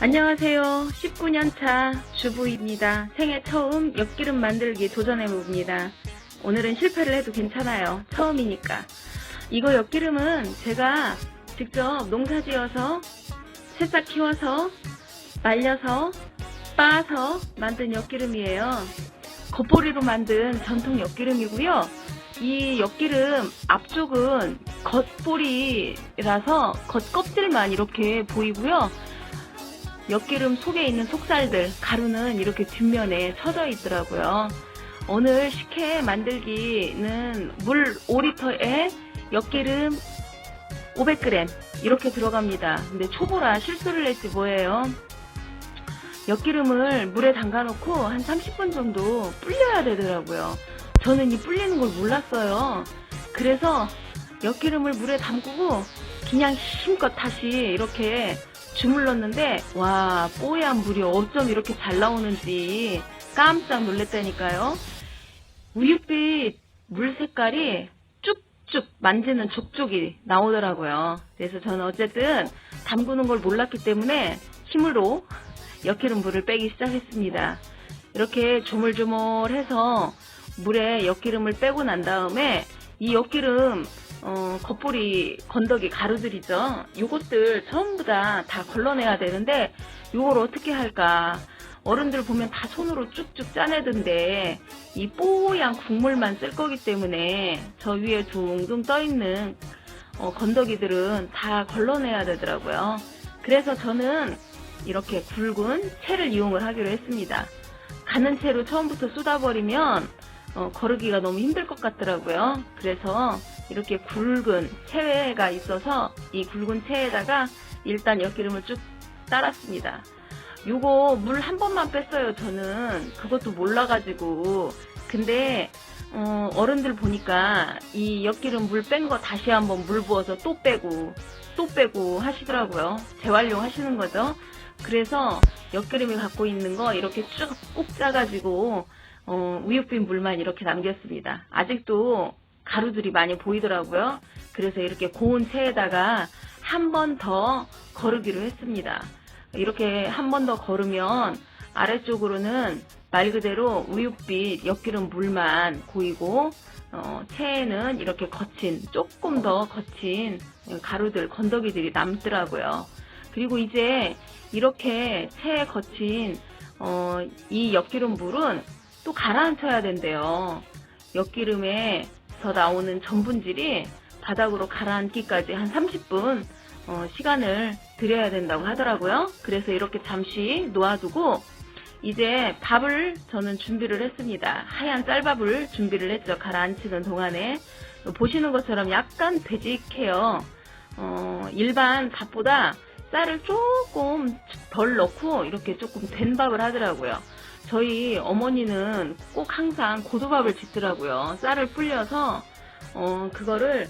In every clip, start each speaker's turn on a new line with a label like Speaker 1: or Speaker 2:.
Speaker 1: 안녕하세요. 19년 차 주부입니다. 생애 처음 엿기름 만들기 도전해 봅니다. 오늘은 실패를 해도 괜찮아요. 처음이니까. 이거 엿기름은 제가 직접 농사 지어서 새싹 키워서 말려서 빻아서 만든 엿기름이에요. 겉보리로 만든 전통 엿기름이고요. 이 엿기름 앞쪽은 겉보리라서 겉껍질만 이렇게 보이고요. 엿기름 속에 있는 속살들, 가루는 이렇게 뒷면에 쳐져 있더라고요. 오늘 식혜 만들기는 물 5리터에 엿기름 500g 이렇게 들어갑니다. 근데 초보라 실수를 했지 뭐예요. 엿기름을 물에 담가놓고 한 30분 정도 불려야 되더라고요. 저는 이 불리는 걸 몰랐어요. 그래서 엿기름을 물에 담그고 그냥 힘껏 다시 이렇게 주물렀는데 와 뽀얀 물이 어쩜 이렇게 잘 나오는지 깜짝 놀랐다니까요. 우윳빛 물 색깔이 쭉쭉 만지는 족족이 나오더라고요. 그래서 저는 어쨌든 담그는 걸 몰랐기 때문에 힘으로 엿기름 물을 빼기 시작했습니다. 이렇게 조물조물해서 물에 엿기름을 빼고 난 다음에 이 엿기름 어, 겉보리 건더기 가루들이죠. 요것들 전부 다 다 걸러내야 되는데 요걸 어떻게 할까? 어른들 보면 다 손으로 쭉쭉 짜내던데 이 뽀얀 국물만 쓸 거기 때문에 저 위에 둥둥 떠 있는 어, 건더기들은 다 걸러내야 되더라고요. 그래서 저는 이렇게 굵은 채를 이용을 하기로 했습니다. 가는 채로 처음부터 쏟아버리면 어, 거르기가 너무 힘들 것 같더라고요. 그래서 이렇게 굵은 채가 있어서 이 굵은 채에다가 일단 엿기름을 쭉 따랐습니다. 요거 물 한 번만 뺐어요, 저는. 그것도 몰라가지고. 근데, 어, 어른들 보니까 이 엿기름 물 뺀 거 다시 한번 물 부어서 또 빼고, 또 빼고 하시더라고요. 재활용 하시는 거죠. 그래서 엿기름이 갖고 있는 거 이렇게 쭉꼭 짜가지고, 어, 우윳빈 물만 이렇게 남겼습니다. 아직도 가루들이 많이 보이더라고요. 그래서 이렇게 고운 채에다가 한 번 더 거르기로 했습니다. 이렇게 한 번 더 거르면 아래쪽으로는 말 그대로 우윳빛 엿기름 물만 고이고 어, 채에는 이렇게 거친 조금 더 거친 가루들 건더기들이 남더라고요. 그리고 이제 이렇게 채에 거친 어, 이 엿기름 물은 또 가라앉혀야 된대요. 엿기름에 서 나오는 전분질이 바닥으로 가라앉기까지 한 30분 어, 시간을 들여야 된다고 하더라고요. 그래서 이렇게 잠시 놓아두고 이제 밥을 저는 준비를 했습니다. 하얀 쌀밥을 준비를 했죠. 가라앉히는 동안에 보시는 것처럼 약간 되직해요. 어, 일반 밥보다 쌀을 조금 덜 넣고 이렇게 조금 된 밥을 하더라고요. 저희 어머니는 꼭 항상 고두밥을 짓더라고요. 쌀을 불려서 어, 그거를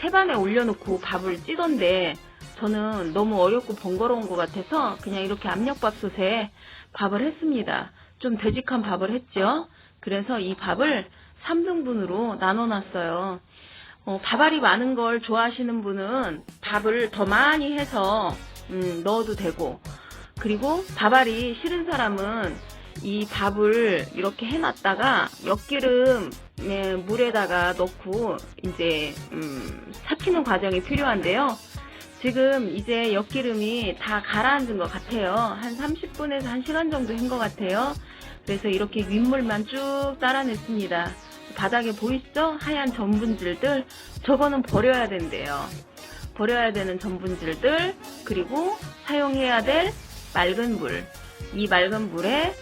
Speaker 1: 채반에 올려놓고 밥을 찌던데 저는 너무 어렵고 번거로운 것 같아서 그냥 이렇게 압력밥솥에 밥을 했습니다. 좀 되직한 밥을 했죠. 그래서 이 밥을 3등분으로 나눠놨어요. 어, 밥알이 많은 걸 좋아하시는 분은 밥을 더 많이 해서 음, 넣어도 되고 그리고 밥알이 싫은 사람은 이 밥을 이렇게 해놨다가 엿기름 에 물에다가 넣고 이제 음, 삭히는 과정이 필요한데요. 지금 이제 엿기름이 다 가라앉은 것 같아요. 한 30분에서 1시간 정도 한 것 같아요. 그래서 이렇게 윗물만 쭉 따라냈습니다. 바닥에 보이시죠? 하얀 전분질들 저거는 버려야 된대요. 버려야 되는 전분질들 그리고 사용해야 될 맑은 물. 이 맑은 물에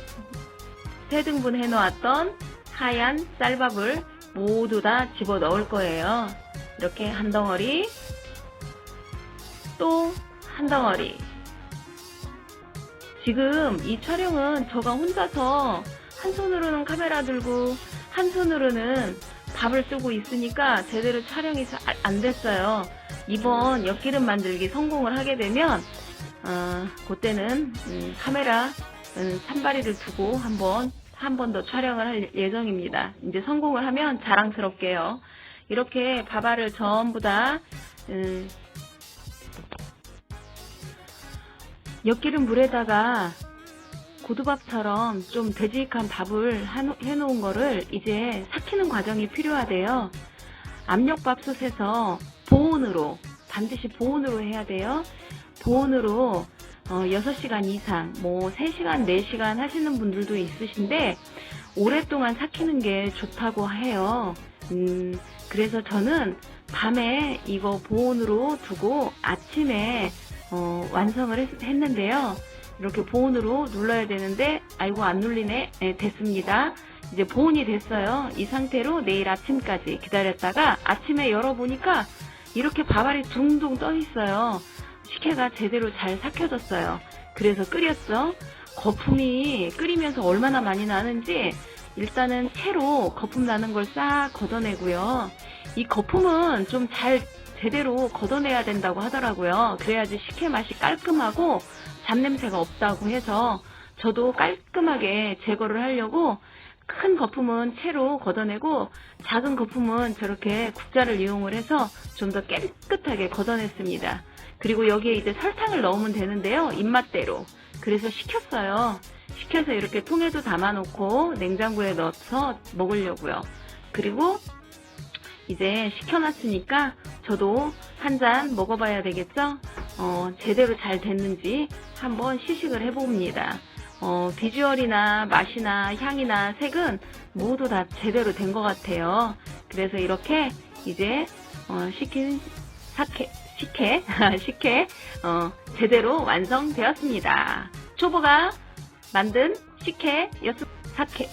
Speaker 1: 세 등분 해놓았던 하얀 쌀밥을 모두 다 집어 넣을 거예요. 이렇게 한 덩어리 또 한 덩어리 지금 이 촬영은 저가 혼자서 한 손으로는 카메라 들고 한 손으로는 밥을 쓰고 있으니까 제대로 촬영이 잘 안 됐어요. 이번 엿기름 만들기 성공을 하게 되면 어, 그때는 음, 카메라 음, 산발이를 두고 한번 한 번 더 촬영을 할 예정입니다. 이제 성공을 하면 자랑스럽게요. 이렇게 밥알을 전부 다 음, 엿기름 물에다가 고두밥처럼 좀 되직한 밥을 해놓은 거를 이제 삭히는 과정이 필요하대요. 압력밥솥에서 보온으로, 반드시 보온으로 해야 돼요. 보온으로 어, 6시간 이상, 뭐 3시간, 4시간 하시는 분들도 있으신데 오랫동안 삭히는 게 좋다고 해요. 음, 그래서 저는 밤에 이거 보온으로 두고 아침에 어, 완성을 했, 했는데요. 이렇게 보온으로 눌러야 되는데 아이고 안 눌리네. 네, 됐습니다. 이제 보온이 됐어요. 이 상태로 내일 아침까지 기다렸다가 아침에 열어보니까 이렇게 밥알이 둥둥 떠 있어요. 식혜가 제대로 잘 삭혀졌어요. 그래서 끓였죠. 거품이 끓이면서 얼마나 많이 나는지 일단은 채로 거품 나는 걸 싹 걷어내고요. 이 거품은 좀 잘 제대로 걷어내야 된다고 하더라고요. 그래야지 식혜 맛이 깔끔하고 잡냄새가 없다고 해서 저도 깔끔하게 제거를 하려고 큰 거품은 채로 걷어내고 작은 거품은 저렇게 국자를 이용을 해서 좀 더 깨끗하게 걷어냈습니다. 그리고 여기에 이제 설탕을 넣으면 되는데요. 입맛대로. 그래서 식혔어요. 식혀서 이렇게 통에도 담아놓고 냉장고에 넣어서 먹으려고요. 그리고 이제 식혀놨으니까 저도 한 잔 먹어봐야 되겠죠? 어, 제대로 잘 됐는지 한번 시식을 해봅니다. 어, 비주얼이나 맛이나 향이나 색은 모두 다 제대로 된 것 같아요. 그래서 이렇게 이제 어, 식힌 사케, 식혜, 식혜 어, 제대로 완성되었습니다. 초보가 만든 식혜였습니다. 사케.